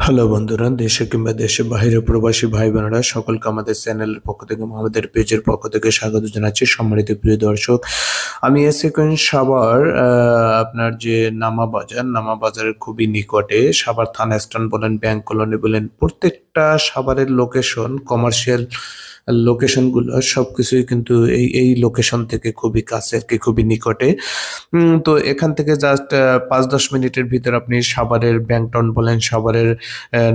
Hello বন্ধুরা দেশে কিংবা দেশে বাহিরে প্রবাসী ভাই বোনেরা সকলকে আমাদের চ্যানেলের পক্ষ থেকে আমাদের পেজের পক্ষ থেকে স্বাগত জানাচ্ছি সম্মানিত প্রিয় দর্শক। আমি এসেকেন্ড সাভার আহ, আপনার যে নামা বাজার নামা বাজারের খুবই নিকটে সাভার থানা স্ট্যান্ড বলেন ব্যাংক কলোনি বলেন প্রত্যেকটা সাভারের লোকেশন কমার্শিয়াল লোকেশনগুলো সবকিছুই কিন্তু এই এই লোকেশন থেকে খুবই কাছে আর কি, খুবই নিকটে। তো এখান থেকে জাস্ট পাঁচ দশ মিনিটের ভিতর আপনি সাভারের ব্যাংকটন বলেন, সাভারের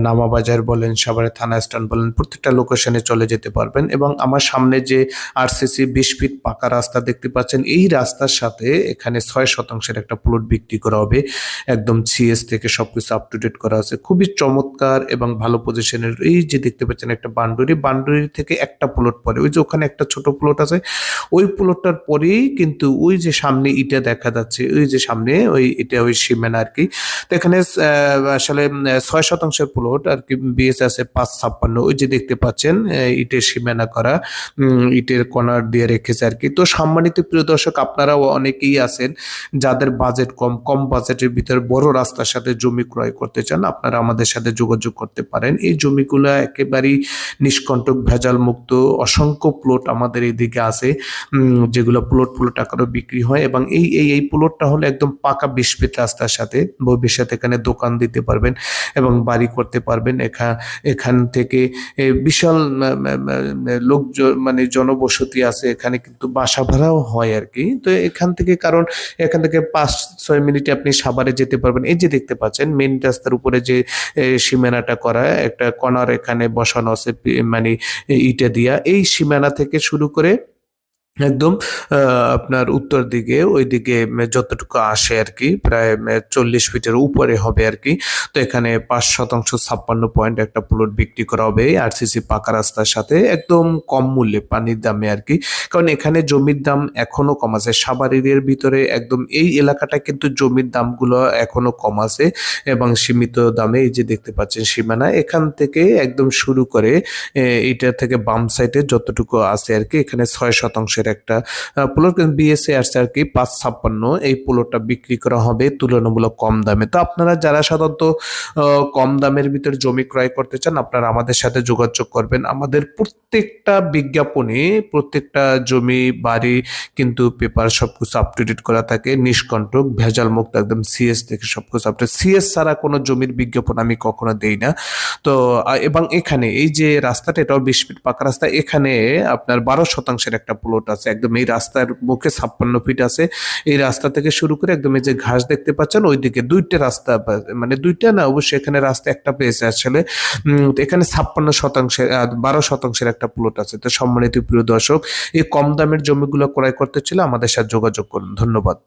নামাবাজার বলেন, সাভারের থানা স্ট্যান্ড বলেন, প্রত্যেকটা লোকেশনে চলে যেতে পারবেন। এবং আমার সামনে যে আরসিসি বিশ ফিট পাকা রাস্তা দেখতে পাচ্ছেন, এই রাস্তার সাথে এখানে ছয় শতাংশের একটা প্লট বিক্রি করা হবে। একদম সিএস থেকে সব কিছু আপ টু ডেট করা আছে। খুবই চমৎকার এবং ভালো পজিশনের এই যে দেখতে পাচ্ছেন একটা বান্ডুরি বান্ডুরি থেকে একটা প্লট পরে। ওই যে ওখানে একটা ছোট প্লট আছে, ওই প্লটটার পরেই কিন্তু ওই যে সামনে ইটা দেখা যাচ্ছে, ওই যে সামনে ওই এটা ওই সীমানা আর কি। তো এখানে আসলে ছয় শতাংশের প্লট আর কি বিএস আছে পাঁচ ছাপ্পান্ন। ওই যে দেখতে পাচ্ছেন ইটের সীমানা করা ইটের কর্নার দিয়ে রেখেছে আর কি। তো সম্মানিত প্রিয় দর্শক, আপনারাও অনেকেই আছেন যাদের বাজেট কম কম বাজেটের ভিতরে বড় রাস্তার সাথে জমি ক্রয় করতে চান, আপনারা আমাদের সাথে যোগাযোগ করতে পারেন। এই জমিগুলো একেবারেই নিষ্কণ্টক, ভেজাল মুক্ত অসংখ্য প্লট আমাদের এদিকে আছে যেগুলো প্লট প্লট আকারে বিক্রি হয় এবং এই এই এই প্লটটা হলো একদম পাকা বিশ ফিট রাস্তার সাথে, ভবিষ্যতে এখানে দোকান দিতে পারবেন এবং বাড়ি করতে পারবেন। এখান এখান থেকে বিশাল লোক মানে জনবসতি আছে, এখানে কিন্তু বাসা ভাড়াও হয় আর কি তো এখান থেকে কারণ, এখান থেকে পাঁচ, ছয় মিনিটে আপনি সাভারে যেতে পারবেন। এই যে দেখতে পাচ্ছেন মেন রাস্তার উপরে যে সীমানাটা করা, একটা কর্নার এখানে বসানো আছে মানে ইটা দিয়া এই সীমানা থেকে শুরু করে একদম আপনার উত্তর দিকে ওইদিকে যতটুকু আসে আর কি প্রায় চল্লিশ ফিটের উপরে হবে আর কি তো এখানে পাঁচ শতাংশ ছাপ্পান্ন পয়েন্ট একটা প্লট বিক্রি করা হবে আরসিসি পাকা রাস্তার সাথে একদম কম মূল্যে পানির দামে আর কি কারণ এখানে জমির দাম এখনও কম আছে এরিয়ার ভিতরে একদম এই এলাকাটা কিন্তু জমির দামগুলো এখনও কম আছে এবং সীমিত দামে এই যে দেখতে পাচ্ছেন সীমানা এখান থেকে একদম শুরু করে এ, এইটা থেকে বাম সাইডে যতটুকু আছে আর কি এখানে ছয় শতাংশের একটা প্লট কিন্তু বিএসএ আসছে আর কি পাঁচ ছাপ্পান্ন। এই পোলোটা বিক্রি করা হবে তুলনামূলক কম দামে। তো আপনারা যারা সাধারণত কম দামের ভিতরে জমি ক্রয় করতে চান, আপনারা আমাদের সাথে যোগাযোগ করবেন। আমাদের প্রত্যেকটা বিজ্ঞাপনে প্রত্যেকটা জমি, বাড়ি কিন্তু পেপার সবকিছু আপ টু ডেট করা থাকে। নিষ্কণ্টক ভেজাল মুক্ত একদম সিএস থেকে সবকিছু আপ সিএস ছাড়া কোনো জমির বিজ্ঞাপন আমি কখনো দেই না। তো এবং এখানে এই যে রাস্তাটা, এটাও বিশ ফিট পাকা রাস্তা। এখানে আপনার বারো শতাংশের একটা প্লট আছে। একদম এই রাস্তার মুখে ছাপ্পান্ন ফিট আছে। এই রাস্তা থেকে শুরু করে একদম এই যে ঘাস দেখতে পাচ্ছেন, ওইদিকে দুইটা রাস্তা মানে দুইটা না, অবশ্যই এখানে রাস্তা একটা পেয়েছে আসলে। এখানে ছাপ্পান্ন শতাংশের বারো শতাংশের একটা প্লট আছে। তো সম্মানিত প্রিয় দর্শক, এই কম দামের জমিগুলো ক্রয় করতে ছিল আমাদের সাথে যোগাযোগ করুন। ধন্যবাদ।